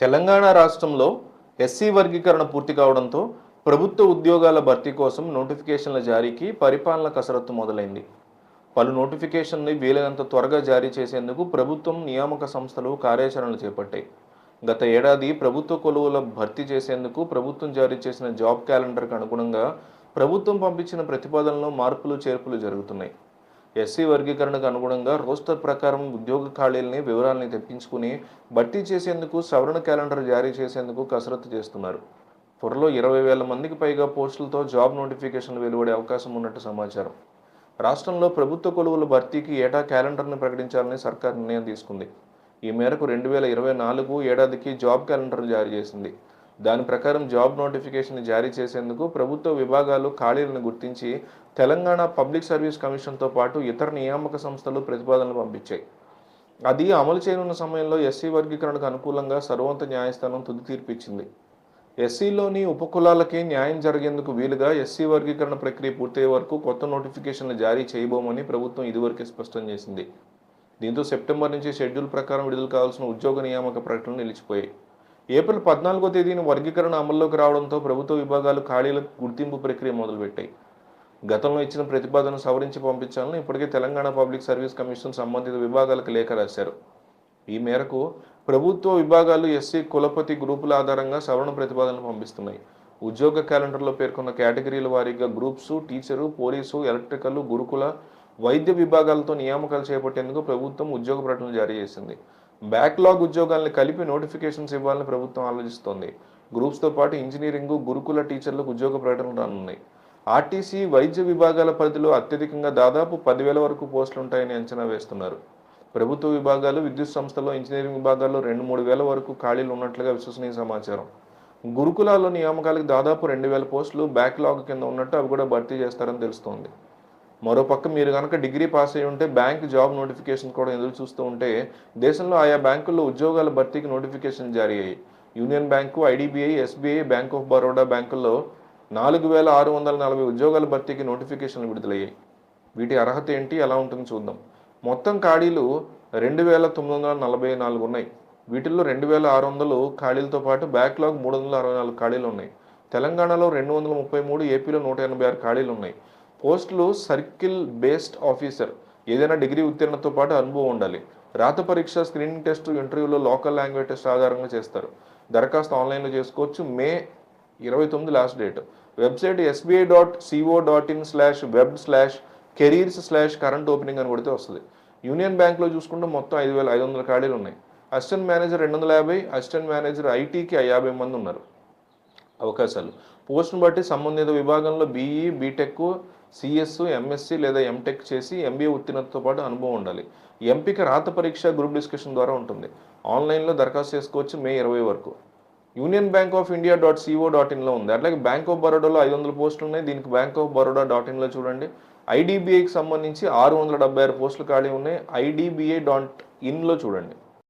తెలంగాణ రాష్ట్రంలో ఎస్సీ వర్గీకరణ పూర్తి కావడంతో ప్రభుత్వ ఉద్యోగాల భర్తీ కోసం నోటిఫికేషన్ల జారీకి పరిపాలన కసరత్తు మొదలైంది. పలు నోటిఫికేషన్ని వీలైనంత త్వరగా జారీ చేసేందుకు ప్రభుత్వం నియామక సంస్థలు కార్యాచరణలు చేపట్టాయి. గత ఏడాది ప్రభుత్వ కొలువుల భర్తీ చేసేందుకు ప్రభుత్వం జారీ చేసిన జాబ్ క్యాలెండర్కు అనుగుణంగా ప్రభుత్వం పంపించిన ప్రతిపాదనలో మార్పులు చేర్పులు జరుగుతున్నాయి. ఎస్సీ వర్గీకరణకు అనుగుణంగా రోస్టర్ ప్రకారం ఉద్యోగ ఖాళీలని వివరాలని తెప్పించుకుని భర్తీ చేసేందుకు సవరణ క్యాలెండర్ జారీ చేసేందుకు కసరత్తు చేస్తున్నారు. త్వరలో ఇరవై వేల మందికి పైగా పోస్టులతో జాబ్ నోటిఫికేషన్లు వెలువడే అవకాశం ఉన్నట్టు సమాచారం. రాష్ట్రంలో ప్రభుత్వ కొలువుల భర్తీకి ఏటా క్యాలెండర్ను ప్రకటించాలని సర్కార్ నిర్ణయం తీసుకుంది. ఈ మేరకు రెండు వేల ఇరవై నాలుగు ఏడాదికి జాబ్ క్యాలెండర్ జారీ చేసింది. దాని ప్రకారం జాబ్ నోటిఫికేషన్ జారీ చేసేందుకు ప్రభుత్వ విభాగాలు ఖాళీలను గుర్తించి తెలంగాణ పబ్లిక్ సర్వీస్ కమిషన్తో పాటు ఇతర నియామక సంస్థలు ప్రతిపాదనలు పంపించాయి. అది అమలు చేయనున్న సమయంలో ఎస్సీ వర్గీకరణకు అనుకూలంగా సర్వోన్నత న్యాయస్థానం తుది తీర్పిచ్చింది. ఎస్సీలోని ఉపకులాలకే న్యాయం జరిగేందుకు వీలుగా ఎస్సీ వర్గీకరణ ప్రక్రియ పూర్తయ్యే వరకు కొత్త నోటిఫికేషన్లు జారీ చేయబోమని ప్రభుత్వం ఇదివరకే స్పష్టం చేసింది. దీంతో సెప్టెంబర్ నుంచి షెడ్యూల్ ప్రకారం విడుదల కావాల్సిన ఉద్యోగ నియామక ప్రకటనలు నిలిచిపోయాయి. ఏప్రిల్ పద్నాలుగో తేదీన వర్గీకరణ అమల్లోకి రావడంతో ప్రభుత్వ విభాగాలు ఖాళీలకు గుర్తింపు ప్రక్రియ మొదలుపెట్టాయి. గతంలో ఇచ్చిన ప్రతిపాదన సవరించి పంపించాలని ఇప్పటికే తెలంగాణ పబ్లిక్ సర్వీస్ కమిషన్ సంబంధిత విభాగాలకు లేఖ రాశారు. ఈ మేరకు ప్రభుత్వ విభాగాలు ఎస్సీ కులపతి గ్రూపుల ఆధారంగా సవరణ ప్రతిపాదనలు పంపిస్తున్నాయి. ఉద్యోగ క్యాలెండర్లో పేర్కొన్న కేటగిరీల వారీగా గ్రూప్స్ టీచరు పోలీసు ఎలక్ట్రికల్ గురుకుల వైద్య విభాగాలతో నియామకాలు చేపట్టేందుకు ప్రభుత్వం ఉద్యోగ ప్రకటనలు జారీ చేసింది. బ్యాక్లాగ్ ఉద్యోగాలను కలిపి నోటిఫికేషన్స్ ఇవ్వాలని ప్రభుత్వం ఆలోచిస్తోంది. గ్రూప్స్తో పాటు ఇంజనీరింగ్ గురుకుల టీచర్లకు ఉద్యోగ ప్రకటనలు రానున్నాయి. ఆర్టీసీ వైద్య విభాగాల పరిధిలో అత్యధికంగా దాదాపు పదివేల వరకు పోస్టులు ఉంటాయని అంచనా వేస్తున్నారు. ప్రభుత్వ విభాగాలు విద్యుత్ సంస్థలో ఇంజనీరింగ్ విభాగాల్లో రెండు మూడు వేల వరకు ఖాళీలు ఉన్నట్లుగా విశ్వసనీయ సమాచారం. గురుకులాల్లో నియామకాలకు దాదాపు రెండు వేల పోస్టులు బ్యాక్లాగ్ కింద ఉన్నట్టు అవి కూడా భర్తీ చేస్తారని తెలుస్తోంది. మరోపక్క మీరు కనుక డిగ్రీ పాస్ అయి ఉంటే బ్యాంక్ జాబ్ నోటిఫికేషన్ కూడా ఎదురు చూస్తూ ఉంటే దేశంలో ఆయా బ్యాంకుల్లో ఉద్యోగాల భర్తీకి నోటిఫికేషన్ జారీ అయ్యాయి. Union Bank IDBI SBI Bank of Baroda బ్యాంకుల్లో నాలుగు వేల ఆరు వందల నలభై ఉద్యోగాల భర్తీకి నోటిఫికేషన్లు విడుదలయ్యాయి. వీటి అర్హత ఏంటి? ఎలా ఉంటుందో చూద్దాం. మొత్తం ఖాళీలు రెండు వేల తొమ్మిది వందల నలభై నాలుగు ఉన్నాయి. వీటిల్లో రెండు వేల ఆరు వందలు ఖాళీలతో పాటు బ్యాక్లాగ్ మూడు వందల అరవై నాలుగు ఖాళీలు ఉన్నాయి. తెలంగాణలో రెండు వందల ముప్పై మూడు ఏపీలో నూట ఎనభై ఆరు ఖాళీలు ఉన్నాయి. పోస్టులు సర్కిల్ బేస్డ్ ఆఫీసర్ ఏదైనా డిగ్రీ ఉత్తీర్ణతో పాటు అనుభవం ఉండాలి. రాత పరీక్ష స్క్రీనింగ్ టెస్ట్ ఇంటర్వ్యూలో లోకల్ లాంగ్వేజ్ టెస్ట్ ఆధారంగా చేస్తారు. దరఖాస్తు ఆన్లైన్లో చేసుకోవచ్చు. మే ఇరవై తొమ్మిది last date. Website SBI dot CO dot in slash web slash careers slash current opening అని కొడితే వస్తుంది. యూనియన్ బ్యాంక్లో చూసుకుంటే మొత్తం ఐదు వేల ఐదు వందల ఖాళీలు ఉన్నాయి. అసిస్టెంట్ మేనేజర్ రెండు వందల యాభై అసిస్టెంట్ మేనేజర్ ఐటీకి యాభై మంది ఉన్నారు. అవకాశాలు. పోస్టును బట్టి సంబంధిత విభాగంలో బీఈ బీటెక్ సిఎస్ ఎంఎస్సి లేదా ఎంటెక్ చేసి ఎంబీఏ ఉత్తీర్ణతతో పాటు అనుభవం ఉండాలి. ఎంపిక రాత పరీక్ష గ్రూప్ డిస్కషన్ ద్వారా ఉంటుంది. ఆన్లైన్లో దరఖాస్తు చేసుకోవచ్చు మే ఇరవై వరకు. Union Bank of India dot C O ఇన్లో ఉంది. అట్లాగే బ్యాంక్ ఆఫ్ బరోడాలో ఐదు వందల పోస్టులు ఉన్నాయి. దీనికి బ్యాంక్ ఆఫ్ బరోడా డాట్ ఇన్లో చూడండి. ఐడిబిఐకి సంబంధించి ఆరు వందల డెబ్బై ఆరు పోస్టులు ఖాళీ ఉన్నాయి. ఐడిబిఐ డాట్ ఇన్లో చూడండి.